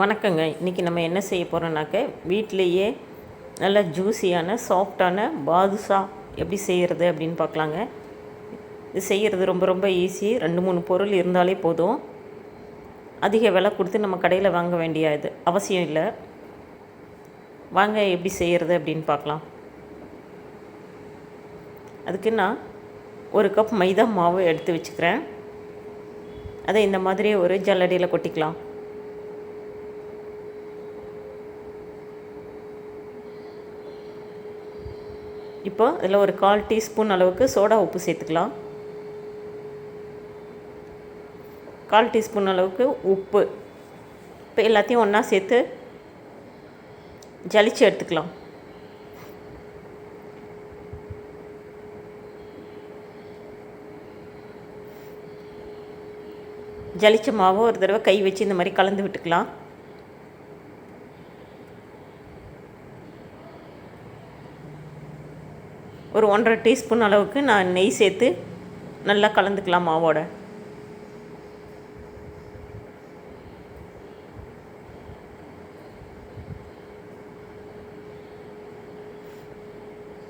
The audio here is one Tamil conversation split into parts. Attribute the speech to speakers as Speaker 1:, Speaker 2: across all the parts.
Speaker 1: வணக்கங்க. இன்றைக்கி நம்ம என்ன செய்ய போகிறோம்னாக்க வீட்டிலையே நல்ல ஜூஸியான சாஃப்டான பாதுஷா எப்படி செய்கிறது அப்படின்னு பார்க்கலாங்க. இது செய்கிறது ரொம்ப ரொம்ப ஈஸி ரெண்டு மூணு பொருள் இருந்தாலே போதும். அதிக விலை கொடுத்து நம்ம கடையில் வாங்க வேண்டிய இது அவசியம் இல்லை. வாங்க எப்படி செய்கிறது அப்படின்னு பார்க்கலாம். அதுக்கு நான் ஒரு கப் மைதா மாவு எடுத்து வச்சுக்கிறேன். அதை இந்த மாதிரி ஒரு ஜல்லடியில் கொட்டிக்கலாம். இப்போ இதில் ஒரு கால் டீஸ்பூன் அளவுக்கு சோடா உப்பு சேர்த்துக்கலாம். கால் டீஸ்பூன் அளவுக்கு உப்பு. இப்போ எல்லாத்தையும் ஒன்றா சேர்த்து ஜலிச்சு எடுத்துக்கலாம். ஜலிச்ச மாவை ஒரு தடவை கை வச்சு இந்த மாதிரி கலந்து விட்டுக்கலாம். ஒரு ஒன்றரை டீஸ்பூன் அளவுக்கு நான் நெய் சேர்த்து நல்லா கலந்துக்கலாம் மாவோட.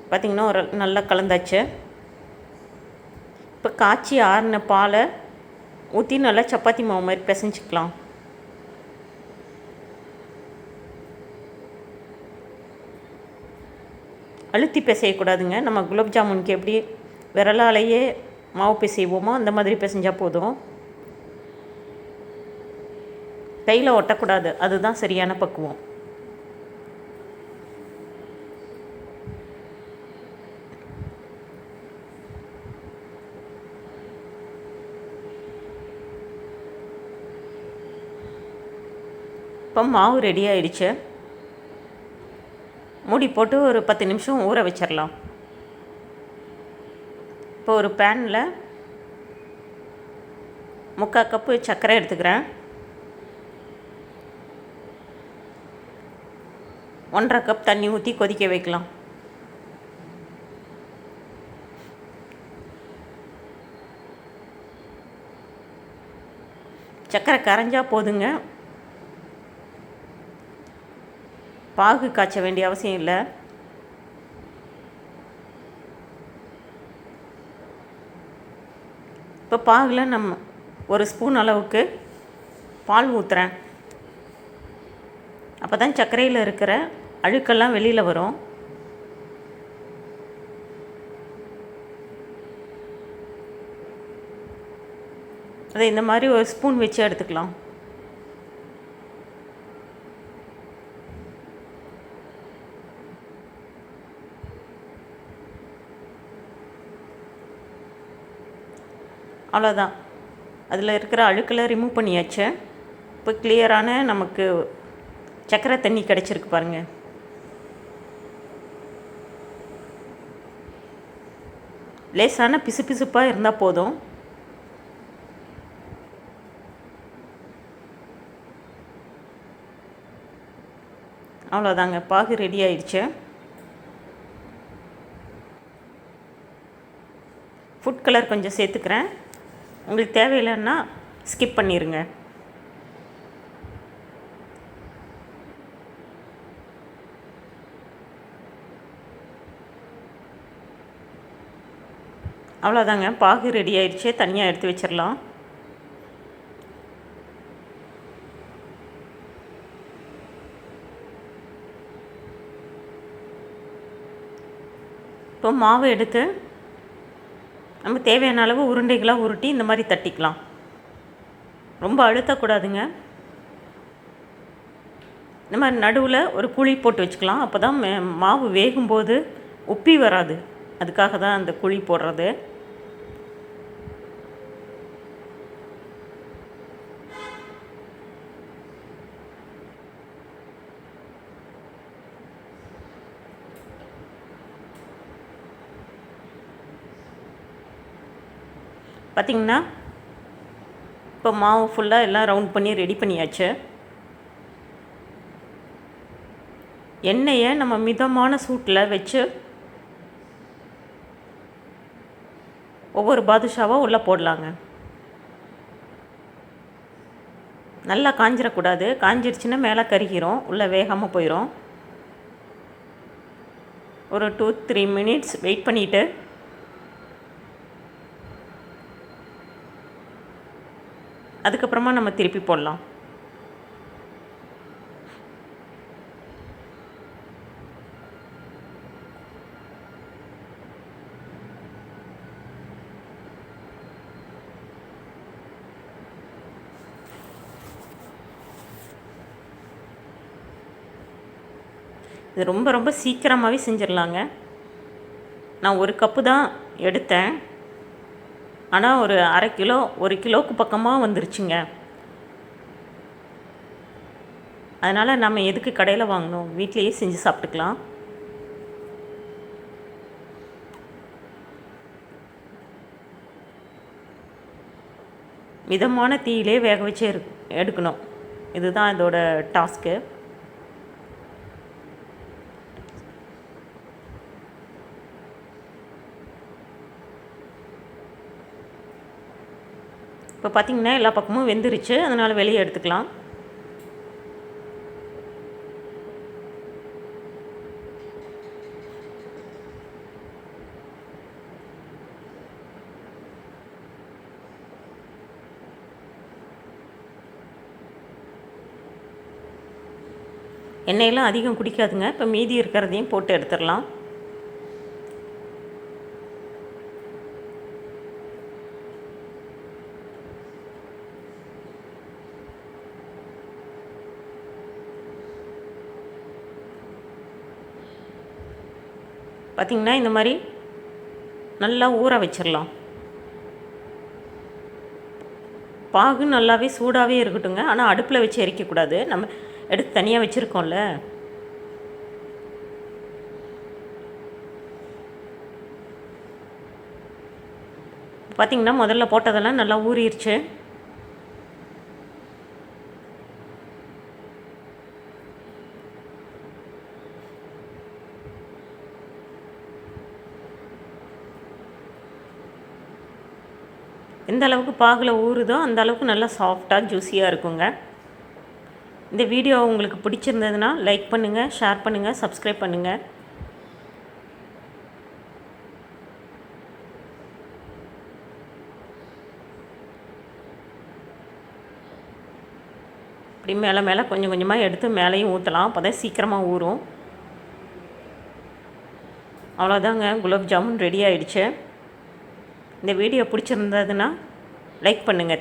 Speaker 1: பார்த்திங்கன்னா ஒரு நல்லா கலந்தாச்சு. இப்போ காய்ச்சி ஆறின பாலை ஊற்றி நல்லா சப்பாத்தி மாவு மாதிரி பிசைஞ்சிக்கலாம். அழுத்தி பிசையக்கூடாதுங்க. நம்ம குலோப் ஜாமுனுக்கு எப்படி விரலாலேயே மாவு பிசைவோமோ அந்த மாதிரி பிசைஞ்சால் போதும். கையில் ஒட்டக்கூடாது. அதுதான் சரியான பக்குவம். இப்போ மாவு ரெடி ஆயிடுச்சு. மூடி போட்டு ஒரு பத்து நிமிஷம் ஊற வச்சிடலாம் இப்போ ஒரு பேனில் முக்கால் கப்பு சர்க்கரை எடுத்துக்கிறேன். ஒன்றரை கப் தண்ணி ஊற்றி கொதிக்க வைக்கலாம். சர்க்கரை கரைஞ்சால் போதுங்க. பாகு காய்ச்ச வேண்டிய அவசியம் இல்லை. இப்போ பாகில் நம்ம ஒரு ஸ்பூன் அளவுக்கு பால் ஊற்றுறேன் அப்போ தான் சர்க்கரையில் இருக்கிற அழுக்கெல்லாம் வெளியில் வரும். அதை இந்த மாதிரி ஒரு ஸ்பூன் வச்சு எடுத்துக்கலாம். அவ்வளோதான். அதில் இருக்கிற அழுக்கெல்லாம் ரிமூவ் பண்ணியாச்சு. இப்போ கிளியரான நமக்கு சக்கரை தண்ணி கிடச்சிருக்கு பாருங்கள் லேசான பிசு பிசுப்பாக இருந்தால் போதும். அவ்வளோதாங்க பாகு ரெடி ஆயிடுச்சு. ஃபுட் கலர் கொஞ்சம் சேர்த்துக்கிறேன். உங்களுக்கு தேவையில்லைன்னா ஸ்கிப் பண்ணிடுங்க அவ்வளோதாங்க பாகு ரெடி ஆயிடுச்சு. தனியாக எடுத்து வச்சிடலாம் இப்போ மாவு எடுத்து நம்ம தேவையான அளவு உருண்டைகளாக உருட்டி இந்த மாதிரி தட்டிக்கலாம். ரொம்ப அழுத்தக்கூடாதுங்க. இந்த மாதிரி நடுவில் ஒரு குழி போட்டு வச்சுக்கலாம். அப்போ தான் மாவு வேகும்போது உப்பி வராது. அதுக்காக தான் அந்த குழி போடுறது. பார்த்திங்கன்னா இப்போ மாவு ஃபுல்லாக எல்லாம் ரவுண்ட் பண்ணி ரெடி பண்ணியாச்சு. எண்ணெயை நம்ம மிதமான சூட்டில் வச்சு ஒவ்வொரு பாதுஷாவாக உள்ளே போடலாங்க. நல்லா காஞ்சிடக்கூடாது காஞ்சிருச்சுன்னா மேலே கருகிரும். உள்ளே வேகாமல் போயிடும் ஒரு டூ த்ரீ மினிட்ஸ் வெயிட் பண்ணிவிட்டு அதுக்கப்புறமா நம்ம திருப்பி போடலாம். இது ரொம்ப ரொம்ப சீக்கிரமாகவே செஞ்சிடலாங்க நான் ஒரு கப்பு தான் எடுத்தேன். ஆனால் ஒரு அரை கிலோ ஒரு கிலோவுக்கு பக்கமாக வந்துருச்சுங்க. அதனால் நம்ம எதுக்கு கடையில் வாங்கணும்? வீட்லேயே செஞ்சு சாப்பிட்டுக்கலாம். மிதமான தீயிலே வேக வச்சு எடுக்கணும். இதுதான் இதோட டாஸ்க்கு. இப்போ பார்த்திங்கன்னா எல்லா பக்கமும் வெந்துருச்சு. அதனால் வெளியே எடுத்துக்கலாம். எண்ணெயெல்லாம் அதிகம் குடிக்காதுங்க. இப்போ மீதி இருக்கிறதையும் போட்டு எடுத்துடலாம். பார்த்திங்கன்னா இந்த மாதிரி நல்லா ஊற வச்சிடலாம் பாகு நல்லாவே சூடாகவே இருக்கட்டுங்க ஆனால் அடுப்பில் வச்சு எரிக்கக்கூடாது. நம்ம எடுத்து தனியாக வச்சுருக்கோம்ல. பார்த்திங்கன்னா முதல்ல போட்டதெல்லாம் நல்லா ஊறிடுச்சு எந்த அளவுக்கு பாகில் ஊறுதோ அந்த அளவுக்கு நல்லா சாஃப்டாக ஜூஸியாக இருக்குங்க. இந்த வீடியோ உங்களுக்கு பிடிச்சிருந்ததுன்னா லைக் பண்ணுங்கள் ஷேர் பண்ணுங்கள் சப்ஸ்கிரைப் பண்ணுங்கள் இப்படி மேலே மேலே கொஞ்சம் கொஞ்சமாக எடுத்து மேலேயும் ஊற்றலாம் அப்போ தான் சீக்கிரமாக ஊறும். அவ்வளோதாங்க குலாப் ஜாமுன் ரெடி ஆகிடுச்சு இந்த வீடியோ பிடிச்சிருந்ததுன்னா லைக் பண்ணுங்கள்